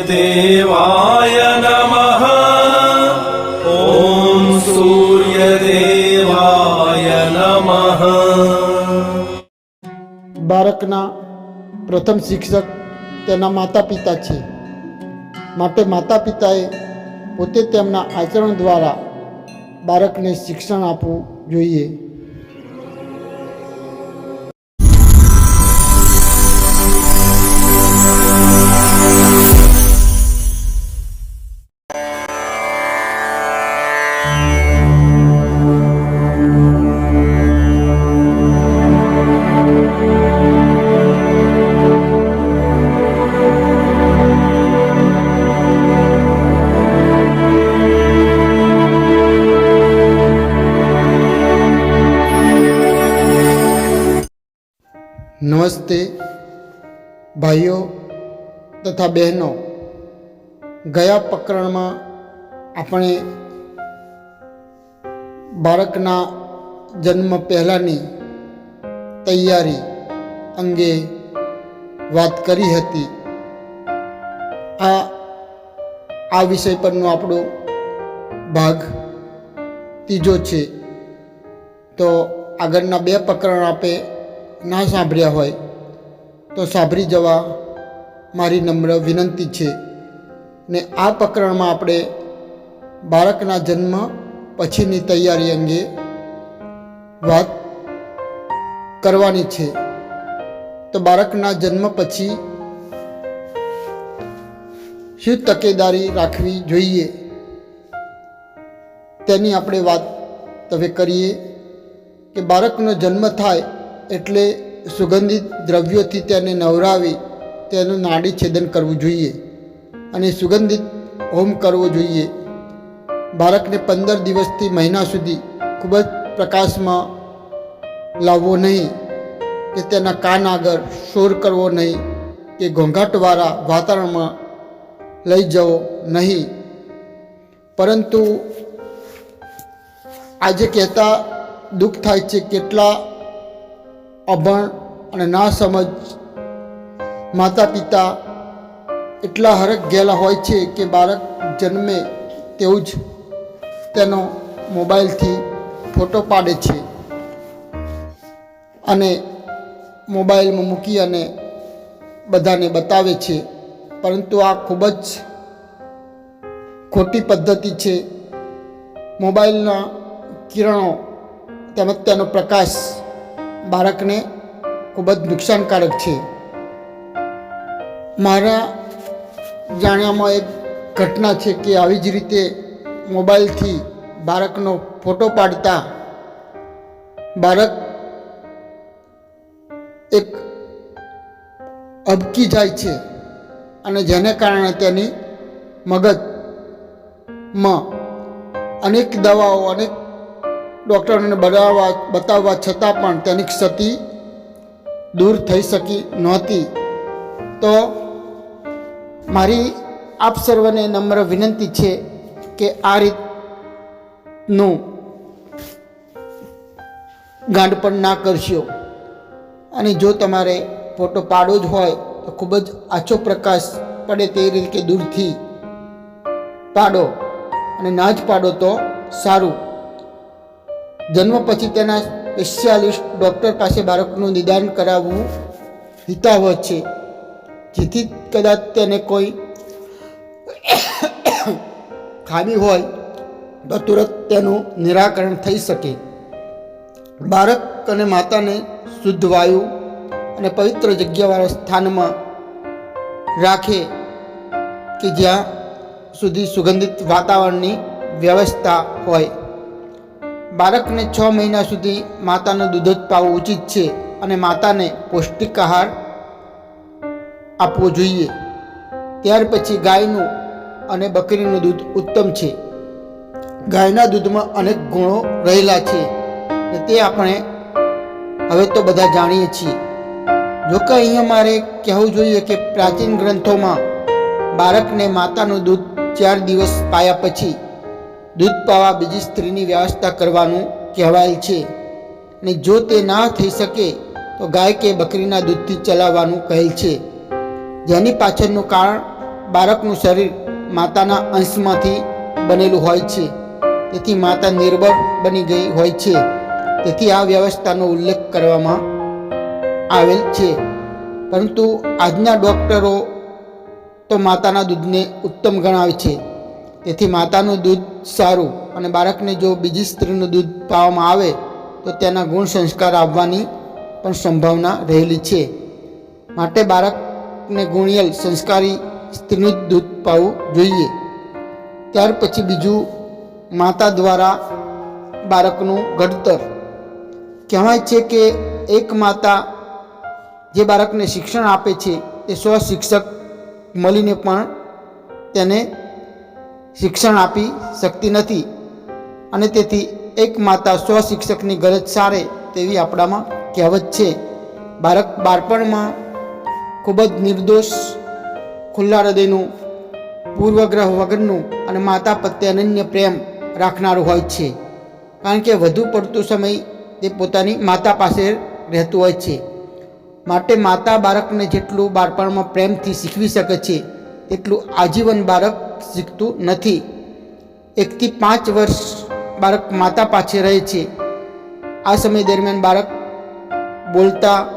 सूर्यदेवाय नमः ॐ सूर्यदेवाय नमः બાળકના પ્રથમ શિક્ષક તેના માતા પિતા છે માટે માતા પિતાએ પોતે તેમના આચરણ દ્વારા બાળકને શિક્ષણ આપવું જોઈએ નમસ્તે, ભાઈઓ તથા બહેનો. ગયા પ્રકરણમાં આપણે બાળકના જન્મ પહેલાંની તૈયારી અંગે વાત કરી હતી. આ આ વિષય પરનો આપણો ભાગ ત્રીજો છે. તો આગળના બે પ્રકરણ આપે. ના સાંભળ્યા હોય, તો સાંભળી જવા મારી નમ્ર વિનંતી છે ને આ પ્રકરણમાં આપણે બાળકના જન્મ પછીની તૈયારી અંગે વાત કરવાની છે. તો બાળકના જન્મ પછી શું તકેદારી રાખવી જોઈએ તેની આપણે વાત હવે કરીએ કે બાળકનો જન્મ થાય એટલે સુગંધિત દ્રવ્યોથી તેને નવરાવી તેનું નાડી છેદન કરવું જોઈએ અને સુગંધિત હોમ કરવો જોઈએ. બાળકને પંદર દિવસથી મહિના સુધી ખૂબ જ પ્રકાશમાં લાવવો નહીં, કે તેના કાન આગળ શોર કરવો નહીં, કે ઘોંઘાટવાળા વાતાવરણમાં લઈ જવો નહીં. પરંતુ આજે કહેતા દુઃખ થાય છે, કેટલા અભણ અને ના સમજ માતા પિતા એટલા હરખ ગયેલા હોય છે કે બાળક જન્મે તેવું જ તેનો મોબાઈલથી ફોટો પાડે છે. અને મોબાઈલમાં મૂકી અને બધાને બતાવે છે. પરંતુ આ ખૂબ જ ખોટી પદ્ધતિ છે. મોબાઈલના કિરણો તેમજ તેનો પ્રકાશ બાળકને ખૂબ જ નુકસાનકારક છે. મારા જાણ્યામાં એક ઘટના છે કે આવી જ રીતે મોબાઈલથી બાળકનો ફોટો પાડતા બાળક એક અબકી જાય છે અને જેને કારણે તેની મગજમાં અનેક દવાઓ, અનેક ડૉક્ટરોને બનાવવા બતાવવા છતાં પણ તેની ક્ષતિ દૂર થઈ શકી નહોતી. તો મારી આપ સર્વને નમ્ર વિનંતી છે કે આ રીતનું ગાંડપણ ના કરશો. અને જો તમારે ફોટો પાડવો જ હોય તો ખૂબ જ આછો પ્રકાશ પડે તે રીતે દૂરથી પાડો. અને ના જ પાડો તો સારું. જન્મ પછી તેના સ્પેશિયાલિસ્ટ ડૉક્ટર પાસે બાળકનું નિદાન કરાવવું હિતાવહ છે. જેથી કદાચ તેને કોઈ ખામી હોય તો તુરંત તેનું નિરાકરણ થઈ શકે. બાળક અને માતાને શુદ્ધ વાયુ અને પવિત્ર જગ્યાવાળા સ્થાનમાં રાખે કે જ્યાં સુધી સુગંધિત વાતાવરણની વ્યવસ્થા હોય. બાળકને છ મહિના સુધી માતાનું દૂધ જ પાવું ઉચિત છે અને માતાને પૌષ્ટિક આહાર આપવો જોઈએ. ત્યાર પછી ગાયનું અને બકરીનું દૂધ ઉત્તમ છે. ગાયના દૂધમાં અનેક ગુણો રહેલા છે ને તે આપણે હવે તો બધા જાણીએ છીએ. જો કે અહીંયા મારે કહેવું જોઈએ કે પ્રાચીન ગ્રંથોમાં બાળકને માતાનું દૂધ ચાર દિવસ પાયા પછી દૂધ પાવા બીજી સ્ત્રીની વ્યવસ્થા કરવાનું કહેવાયેલ છે. ને જો તે ના થઈ શકે, તો ગાય કે બકરીના દૂધથી ચલાવવાનું કહેલ છે. જેની પાછળનું કારણ બાળકનું શરીર માતાના અંશમાંથી બનેલું હોય છે. તેથી માતા નિર્બળ બની ગઈ હોય છે. તેથી આ વ્યવસ્થાનો ઉલ્લેખ કરવામાં આવેલ છે. પરંતુ આજના ડૉક્ટરો તો માતાના દૂધને ઉત્તમ ગણાવે છે. તેથી માતાનું દૂધ સારું અને બાળકને જો બીજી સ્ત્રીનું દૂધ પાવામાં આવે, તો તેના ગુણ સંસ્કાર આવવાની પણ સંભાવના રહેલી છે. માટે બાળકને ગુણિયલ સંસ્કારી સ્ત્રીનું દૂધ પાવું જોઈએ. ત્યાર પછી બીજું, માતા દ્વારા બાળકનું ઘડતર. કહેવાય છે કે એક માતા જે બાળકને શિક્ષણ આપે છે તે સ્વ શિક્ષક મળીને પણ તેને શિક્ષણ આપી શકતી નથી. અને તેથી એક માતા સ્વશિક્ષકની ગરજ સારે તેવી આપણામાં કહેવત છે. બાળક બાળપણમાં ખૂબ જ નિર્દોષ, ખુલ્લા હૃદયનું, પૂર્વગ્રહ વગરનું અને માતા પ્રત્યે અનન્ય પ્રેમ રાખનારું હોય છે. કારણ કે વધુ પડતો સમય તે પોતાની માતા પાસે રહેતું હોય છે. માટે માતા બાળકને જેટલું બાળપણમાં પ્રેમથી શીખવી શકે છે, તેટલું આજીવન બાળક શીખતું નથી. એકથી પાંચ વર્ષ બાળક માતા પાસે રહે છે. આ સમય દરમિયાન બાળક બોલતા,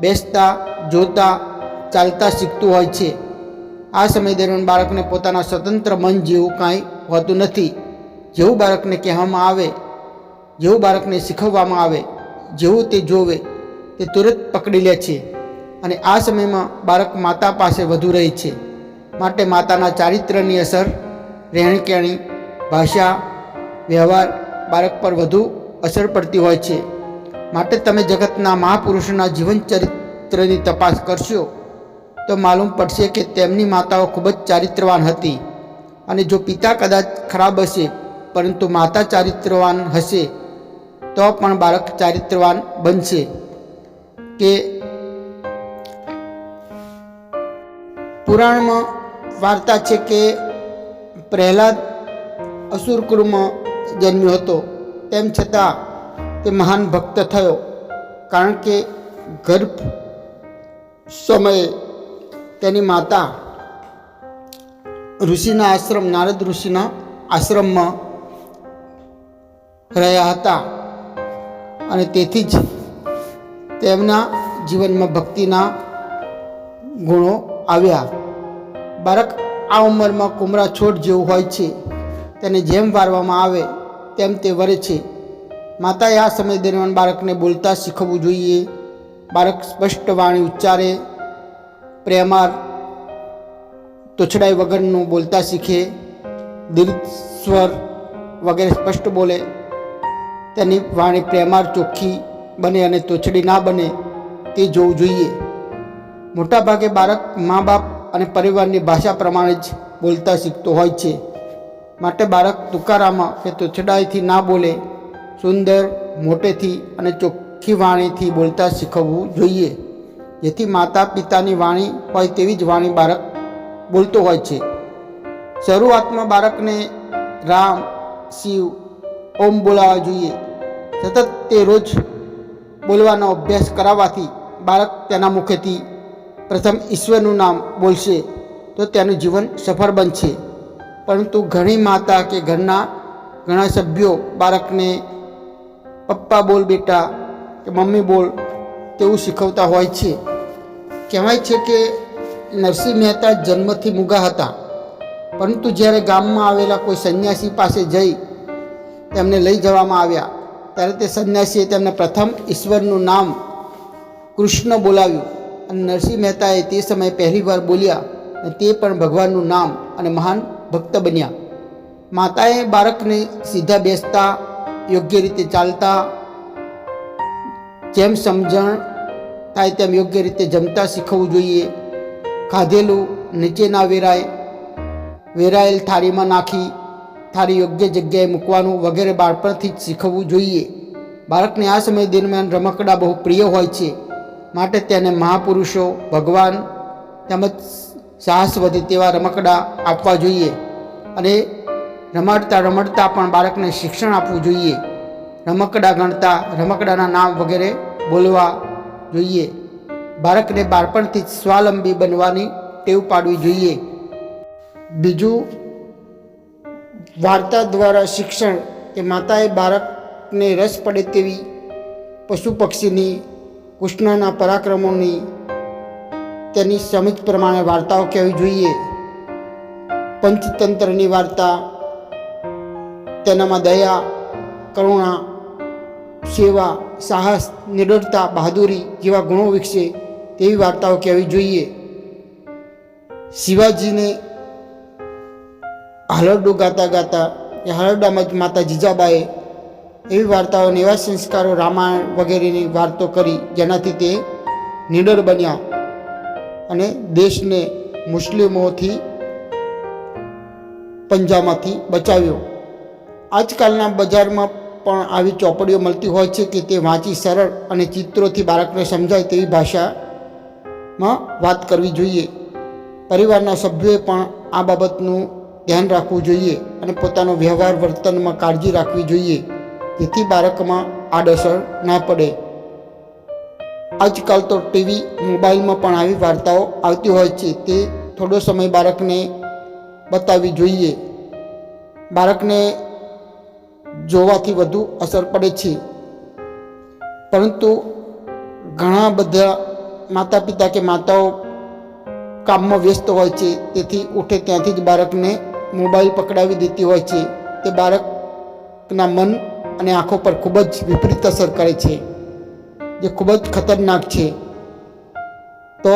બેસતા, જોતા, ચાલતા શીખતું હોય છે. આ સમય દરમિયાન બાળકને પોતાના સ્વતંત્ર મન જેવું કાંઈ હોતું નથી. જેવું બાળકને કહેવામાં આવે, જેવું બાળકને શીખવવામાં આવે, જેવું તે જોવે, તે તુરંત પકડી લે છે. અને આ સમયમાં બાળક માતા પાસે વધુ રહે છે. માટે માતાના ચારિત્ર્યની અસર રહેણીકહેણી ભાષા, વ્યવહાર, બાળક પર વધુ અસર પડતી હોય છે. માટે તમે જગતના મહાપુરુષોના જીવન ચરિત્રની તપાસ કરશો, તો માલુમ પડશે કે તેમની માતાઓ ખૂબ જ ચારિત્રવાન હતી. અને જો પિતા કદાચ ખરાબ હશે, પરંતુ માતા ચારિત્રવાન હશે, તો પણ બાળક ચારિત્રવાન બનશે. કે પુરાણમાં વાર્તા છે કે પ્રહલાદ અસુર કુળમાં જન્મ્યો હતો. તેમ છતાં તે મહાન ભક્ત થયો કારણ કે ગર્ભ સમયે તેની માતા ઋષિના આશ્રમ, નારદ ઋષિના આશ્રમમાં રહ્યા હતા અને તેથી જ તેમના જીવનમાં ભક્તિના ગુણો આવ્યા. બાળક આ ઉંમરમાં કુમરા છોડ જેવું હોય છે, તેને જેમ વારવામાં આવે તેમ તે વરે છે. માતાએ આ સમય દરમિયાન બાળકને બોલતા શીખવવું જોઈએ. બાળક સ્પષ્ટ વાણી ઉચ્ચારે, પ્રેમાર, તોછડાઈ વગરનું બોલતા શીખે દીર્ઘ સ્વર વગેરે સ્પષ્ટ બોલે. તેની વાણી પ્રેમાર, ચોખ્ખી બને અને તોછડી ના બને તે જોવું જોઈએ. મોટાભાગે બાળક મા બાપ અને પરિવારની ભાષા પ્રમાણે જ બોલતા શીખતો હોય છે. માટે બાળક તુકારામાં કે તોછડાઈથી ના બોલે, સુંદર, મોટેથી અને ચોખ્ખી વાણીથી બોલતા શીખવવું જોઈએ. જેથી માતા પિતાની વાણી હોય તેવી જ વાણી બાળક બોલતો હોય છે. શરૂઆતમાં બાળકને રામ, શિવ, ઓમ બોલાવવા જોઈએ. સતત તે રોજ બોલવાનો અભ્યાસ કરાવવાથી બાળક તેના મુખેથી પ્રથમ ઈશ્વરનું નામ બોલશે, તો તેનું જીવન સફળ બનશે. પરંતુ ઘણી માતા કે ઘરના ઘણા સભ્યો બાળકને, પપ્પા બોલ, બેટા કે મમ્મી બોલ તેવું શીખવતા હોય છે. કહેવાય છે કે નરસિંહ મહેતા જન્મથી મૂગા હતા. પરંતુ જ્યારે ગામમાં આવેલા કોઈ સંન્યાસી પાસે જઈ તેમને લઈ જવામાં આવ્યા, ત્યારે તે સંન્યાસીએ તેમને પ્રથમ ઈશ્વરનું નામ કૃષ્ણ બોલાવ્યું. અને નરસિંહ મહેતાએ તે સમયે પહેલીવાર બોલ્યા અને તે પણ ભગવાનનું નામ અને મહાન ભક્ત બન્યા. માતાએ બાળકને સીધા બેસતા, યોગ્ય રીતે ચાલતા, જેમ સમજણ થાય તેમ યોગ્ય રીતે જમતા શીખવવું જોઈએ. ખાધેલું નીચે ના વેરાય, વેરાયેલ થાળીમાં નાખી, થાળી યોગ્ય જગ્યાએ મૂકવાનું વગેરે બાળપણથી જ શીખવવું જોઈએ. બાળકને આ સમય દરમિયાન રમકડા બહુ પ્રિય હોય છે. માટે તેને મહાપુરુષો, ભગવાન તેમજ સાહસ વધે તેવા રમકડા આપવા જોઈએ અને રમાડતા રમડતા પણ બાળકને શિક્ષણ આપવું જોઈએ. રમકડા ગણતા રમકડાના નામ વગેરે બોલવા જોઈએ. બાળકને બાળપણથી જ સ્વાવલંબી બનવાની ટેવ પાડવી જોઈએ. બીજું, વાર્તા દ્વારા શિક્ષણ કે માતાએ બાળકને રસ પડે તેવી પશુ પક્ષીની કૃષ્ણના પરાક્રમોની તેની સમિત પ્રમાણે વાર્તાઓ કહેવી જોઈએ. પંચતંત્રની વાર્તા, તેનામાં દયા, કરુણા, સેવા, સાહસ, નિડરતા, બહાદુરી જેવા ગુણો વિકસે તેવી વાર્તાઓ કહેવી જોઈએ. શિવાજીને હાલરડું ગાતા ગાતા એ હાલરડામાં જ માતા જીજાબાએ એવી વાર્તાઓને એવા સંસ્કારો રામાયણ વગેરેની વાર્તો કરી, જેનાથી તે નિડર બન્યા અને દેશને મુસ્લિમોથી પંજામાંથી બચાવ્યો. આજકાલના બજારમાં પણ આવી ચોપડીઓ મળતી હોય છે કે તે વાંચી સરળ અને ચિત્રોથી બાળકને સમજાય તેવી ભાષામાં વાત કરવી જોઈએ. પરિવારના સભ્યોએ પણ આ બાબતનું ધ્યાન રાખવું જોઈએ અને પોતાનો વ્યવહાર વર્તનમાં કાળજી રાખવી જોઈએ. જેથી બાળકમાં આડઅસર ના પડે. આજકાલ તો ટીવી, મોબાઈલમાં પણ આવી વાર્તાઓ આવતી હોય છે. તે થોડો સમય બાળકને બતાવવી જોઈએ. બાળકને જોવાથી વધુ અસર પડે છે. પરંતુ ઘણા બધા માતા પિતા કે માતાઓ કામમાં વ્યસ્ત હોય છે. તેથી ઉઠે ત્યાંથી જ બાળકને મોબાઈલ પકડાવી દેતી હોય છે. તે બાળકના મન અને આંખો પર ખૂબ જ વિપરીત અસર કરે છે, જે ખૂબ જ ખતરનાક છે. તો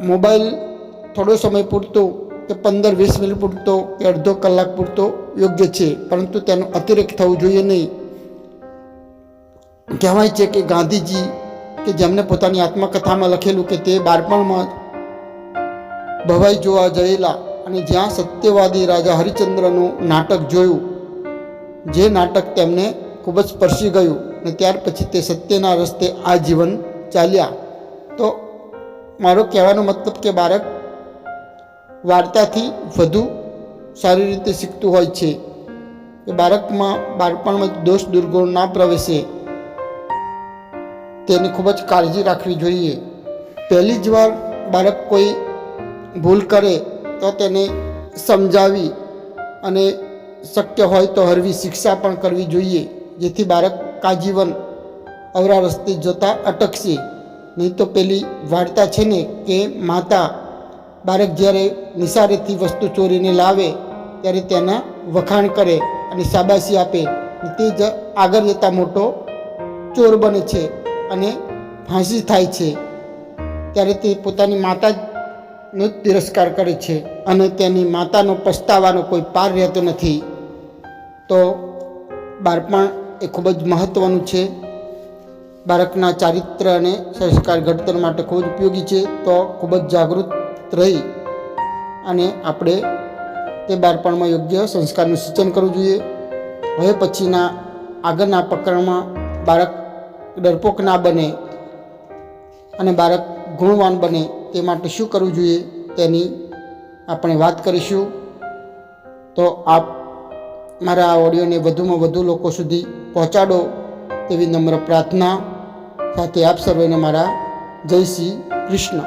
મોબાઈલ થોડો સમય પૂરતો કે પંદર વીસ મિનિટ પૂરતો કે અડધો કલાક પૂરતો યોગ્ય છે, પરંતુ તેનો અતિરેક થવું જોઈએ નહીં. કહેવાય છે કે ગાંધીજી કે જેમને પોતાની આત્મકથામાં લખેલું કે તે બાળપણમાં ભવાઈ જોવા જયેલા અને જ્યાં સત્યવાદી રાજા હરિચંદ્રનું નાટક જોયું જે નાટક તેમને ખૂબ જ સ્પર્શી ગયું અને ત્યાર પછી તે સત્યના રસ્તે આ જીવન ચાલ્યા. તો મારો કહેવાનો મતલબ કે બાળક વાર્તાથી વધુ સારી રીતે શીખતું હોય છે. કે બાળકમાં બાળપણમાં દોષ દુર્ગુણ ના પ્રવેશે. તેની ખૂબ જ કાળજી રાખવી જોઈએ. પહેલી જ વાર બાળક કોઈ ભૂલ કરે તો તેને સમજાવી અને શક્ય હોય તો હળવી શિક્ષા પણ કરવી જોઈએ. જેથી બાળક આજીવન અવરા રસ્તે જતાં અટકશે. નહીં તો પેલી વાર્તા છે ને કે માતા બાળક જ્યારે નિશાળેથી વસ્તુ ચોરીને લાવે, ત્યારે તેના વખાણ કરે અને શાબાશી આપે. તે જ આગળ જતાં મોટો ચોર બને છે અને ફાંસી થાય છે. ત્યારે તે પોતાની માતાનો જ તિરસ્કાર કરે છે અને તેની માતાનો પસ્તાવાનો કોઈ પાર રહેતો નથી. તો બાળપણ એ ખૂબ જ મહત્ત્વનું છે. બાળકના ચારિત્ર અને સંસ્કાર ઘડતર માટે ખૂબ જ ઉપયોગી છે. તો ખૂબ જ જાગૃત રહી અને આપણે તે બાળપણમાં યોગ્ય સંસ્કારનું સિંચન કરવું જોઈએ. હવે પછીના આગળના પ્રકરણમાં બાળક ડરપોક ના બને અને બાળક ગુણવાન બને તે માટે શું કરવું જોઈએ તેની આપણે વાત કરીશું. તો આપ મારા આ ઓડિયોને વધુમાં વધુ લોકો સુધી પહોંચાડો તેવી નમ્ર પ્રાર્થના સાથે આપ સર્વેને મારા જય શ્રી કૃષ્ણ.